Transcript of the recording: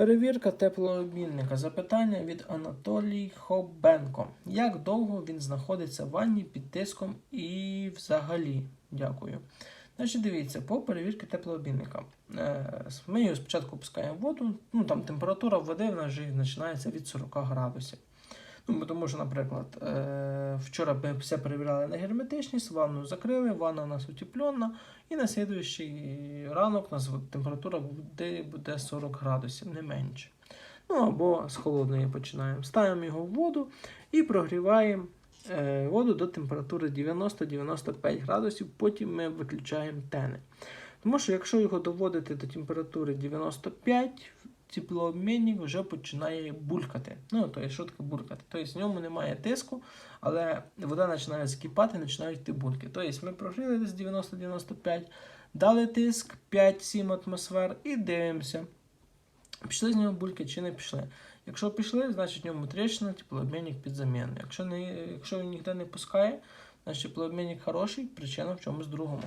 Перевірка теплообмінника. Запитання від Анатолій Хобенко. Як довго він знаходиться в ванні під тиском і взагалі? Дякую. Значить, дивіться, по перевірці теплообмінника. Е, Ми його спочатку пускаємо воду, ну там температура води в нас вже починається від 40 градусів. Ну, тому що, наприклад, е, вчора ми все перевіряли на герметичність, ванну закрили, ванна у нас утеплена, і на слідуючий ранок у нас температура води буде 40 градусів, не менше. Ну або з холодної починаємо. Ставимо його в воду і прогріваємо е, воду до температури 90-95 градусів, потім ми виключаємо тени. Тому що якщо його доводити до температури 95, теплообмінник вже починає булькати. Ну, то є що таке булькати? Тобто в ньому немає тиску, але вода починає закипати, починають йти бульки. Тобто ми прогріли десь 90-95, дали тиск 5-7 атмосфер і дивимося. Пішли з нього бульки чи не пішли. Якщо пішли, значить в ньому тріщина, теплообмінник під заміну. Якщо, не, якщо він ніде не пускає, значить теплообмінник хороший, причина в чомусь другому.